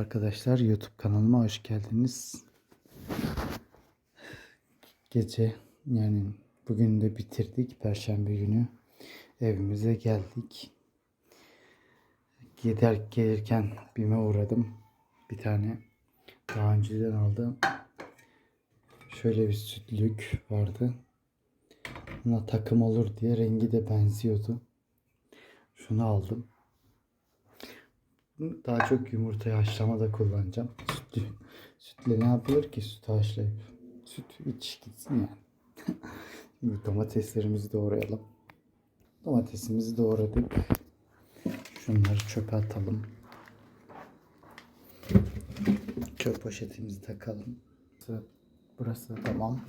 Arkadaşlar YouTube kanalıma hoş geldiniz. Gece yani bugün de bitirdik. Perşembe günü evimize geldik. Gider gelirken BİM'e uğradım. Bir tane daha önceden aldım. Şöyle bir sütlük vardı. Buna takım olur diye rengi de benziyordu. Şunu aldım. Daha çok yumurtayı haşlamada kullanacağım. Sütlü, sütle ne yapılır ki süt haşlayıp? Süt iç gitsin yani. Şimdi domateslerimizi doğrayalım. Domatesimizi doğradık. Şunları çöpe atalım. Çöp poşetimizi takalım. Burası, burası tamam.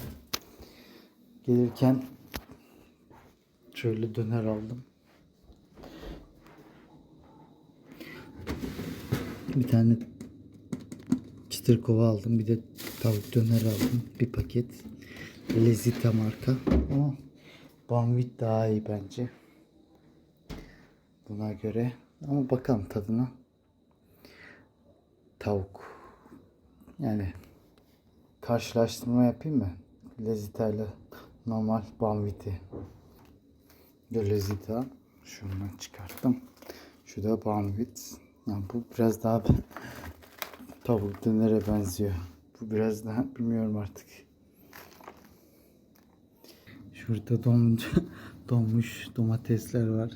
Gelirken şöyle döner aldım. Bir tane çıtır kova aldım. Bir de tavuk döner aldım. Bir paket. Lezita marka. Ama Banvit daha iyi bence. Buna göre. Ama bakalım tadına. Tavuk. Yani karşılaştırma yapayım mı? Lezita ile normal Banvit'i. Lezita. Şunu çıkarttım. Şu da Banvit. Yani bu biraz daha tavuk dönere benziyor. Bu biraz daha bilmiyorum artık. Şurada donmuş, donmuş domatesler var.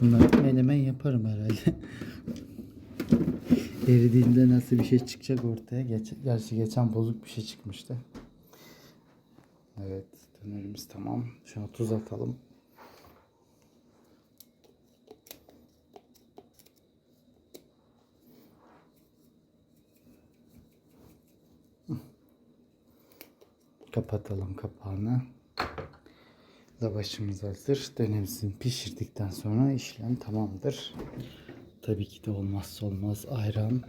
Bunlar menemen yaparım herhalde. Eridiğinde nasıl bir şey çıkacak ortaya. Geç, gerçi geçen bozuk bir şey çıkmıştı. Evet dönerimiz tamam. Şuna tuz atalım. Kapatalım kapağını. Lavaşımız hazır. Dönemimizi pişirdikten sonra işlem tamamdır. Tabii ki de olmazsa olmaz ayran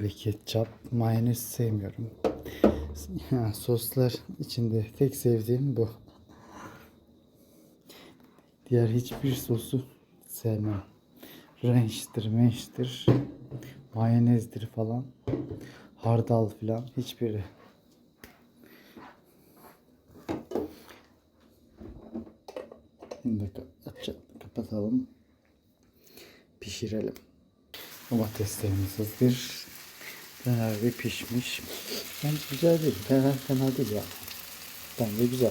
ve ketçap. Mayonez sevmiyorum. Soslar içinde tek sevdiğim bu. Diğer hiçbir sosu sevmem. Ranch'tir, mench'tir, mayonezdir falan. Hardal falan hiçbiri. Şimdi kapatalım. Pişirelim. Domateslerimiz hazır. Döner de pişmiş. Bence güzel değil. Fena, fena değil ya. Bence güzel.